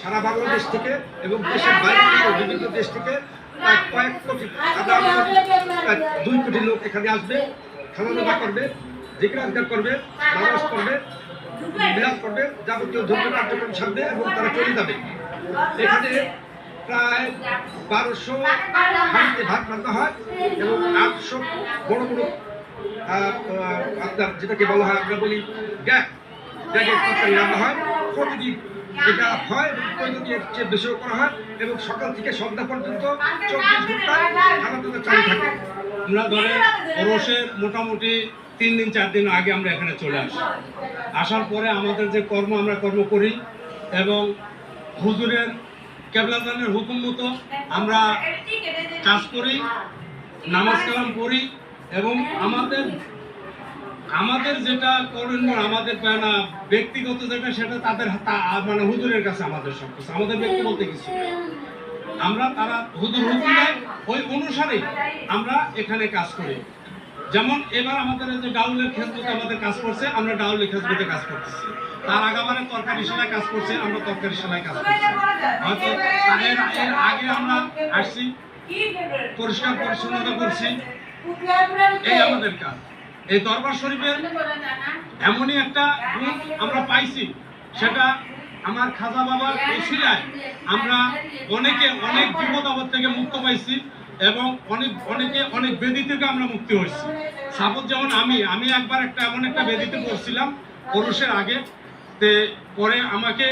সারা বাংলাদেশ থেকে এবং দেশের বাইরে থেকে, বিভিন্ন দেশ থেকে প্রায় কয়েক কোটি প্রায় দুই কোটি লোক এখানে আসবে দাওয়া করবে জিজ্ঞাসা করবে, নামাজ করবে বিলাস করবে যাবতীয় ধর্মীয় কার্যক্রম সারবে এবং তারা চলে যাবে। এখানে প্রায় বারোশো হাঁড়িতে ভাত রান্না হয় এবং আটশো বড় বড় আপনার যেটাকে বলা হয়, আমরা বলি গ্যাপ গ্যাগের রান্না হয় প্রতিদিন। এটা হয় এর চেয়ে বেশিও করা হয় এবং সকাল থেকে সন্ধ্যা পর্যন্ত চব্বিশ ঘণ্টা দানা চালু থাকে। আমরা ধরে ওরসের মোটামুটি তিন দিন, চার দিন আগে আমরা এখানে চলে আসি। আসার পরে আমাদের যে কর্ম, আমরা কর্ম করি এবং হুজুরের কেবলাদানের হুকুম মতো আমরা কাজ করি, নামাজ কালাম করি এবং আমাদের আমাদের যেটা করণীয়, আমাদের না ব্যক্তিগত যেটা সেটা তাদের মানে হুজুরের কাছে আমাদের সব কিছু। আমাদের ব্যক্তি বলতে কিছু আমরা তারা হুজুর হুজুর ওই অনুসারে আমরা এখানে কাজ করি। যেমন এবার আমাদের যে ডাউলের খেজমতে আমাদের কাজ করছে, আমরা ডাউলের খেজমতে কাজ করতেছি। তার আগাবারে তরকারি সেলাই কাজ করছে, আমরা তরকারি সেলাই কাজ করছি। হয়তো এর এর আগে আমরা আসছি, পরিষ্কার পরিচ্ছন্নতা করছি। এই আমাদের কাজ। এই দরবার শরীফের এমনই একটা গুণ আমরা পাইছি। সেটা আমার খাজা বাবার ওসিলায় আমরা অনেকে অনেক বিপদ আপদ থেকে মুক্ত পাইছি এবং অনেক অনেকে অনেক বেদি থেকে আমরা মুক্তি হয়েছি। সাপোজ যেমন আমি আমি একবার একটা এমন একটা বেদিতে পড়ছিলাম পুরুষের আগে। তে পরে আমাকে,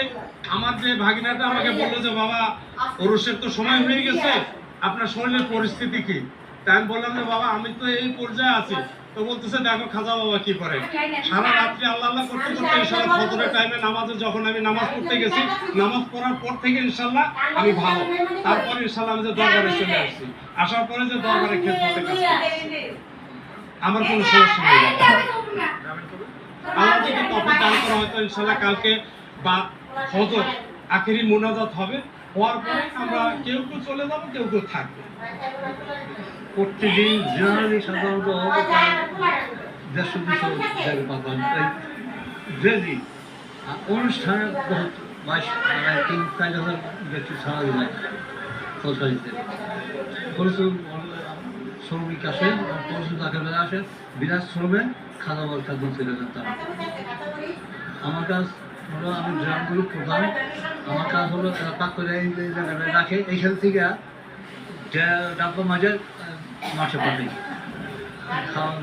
আমার যে ভাগিনাটা আমাকে বলল যে, বাবা, পুরুষের তো সময় হয়ে গেছে, আপনার শরীরের পরিস্থিতি কি? তাই আমি বললাম যে বাবা আমি তো এই পর্যায়ে আছি। তো বলতেছে দেখো খাজা বাবা কি করে? সারা রাত্রি আল্লাহ আল্লাহ করতে করতে ইনশাল্লাহ ফজরের টাইমে নামাজে যখন আমি নামাজ পড়তে গেছি নামাজ পড়ার পর থেকে ইনশাল্লাহ আমি ভালো। তারপর ইনশাল্লাহ আমি যে দরবারে চলে আসছি। আসার পরে যে দরবারে খেদমতে কাজ আমার কোনো সমস্যা নেই। আল্লাহ যদি তফিক দান করা হয়তো ইনশাল্লাহ কালকে বা হজর আখেরি মোনাজাত হবে। হওয়ার পরে আমরা কেউ কেউ চলে যাব কেউ কেউ থাকবে। প্রত্যেকদিন জেনারেলি সাধারণত দেড়শো দুশো জায়গা পাবেন ডেলি অনুষ্ঠানে বহুত বাইশ মানে তিন চার হাজার ব্যক্তি ছাড়া যায় সরকারিতে পরিশ্রম শ্রমিক আসে পরিশ্রম তাকে বেলা আসে বিরাট শ্রমে খাওয়া দাওয়ার চলে যান তারা আমার কাজ হলো আমি গ্রামগুলো প্রধান। আমার কাজ হলো এরা পাক করে রাখে। এইখান থেকে ডাব্বা মাঝে মাঠে পাবে।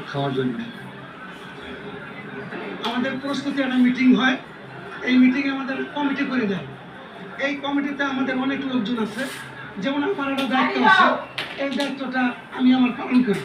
খাওয়ার জন্য। আমাদের প্রস্তুতি একটা মিটিং হয়, এই মিটিংয়ে আমাদের কমিটি করে দেয়। এই কমিটিতে আমাদের অনেক লোকজন আছে, যেমন আমার একটা দায়িত্ব আছে, এই দায়িত্বটা আমি আমার পালন করি।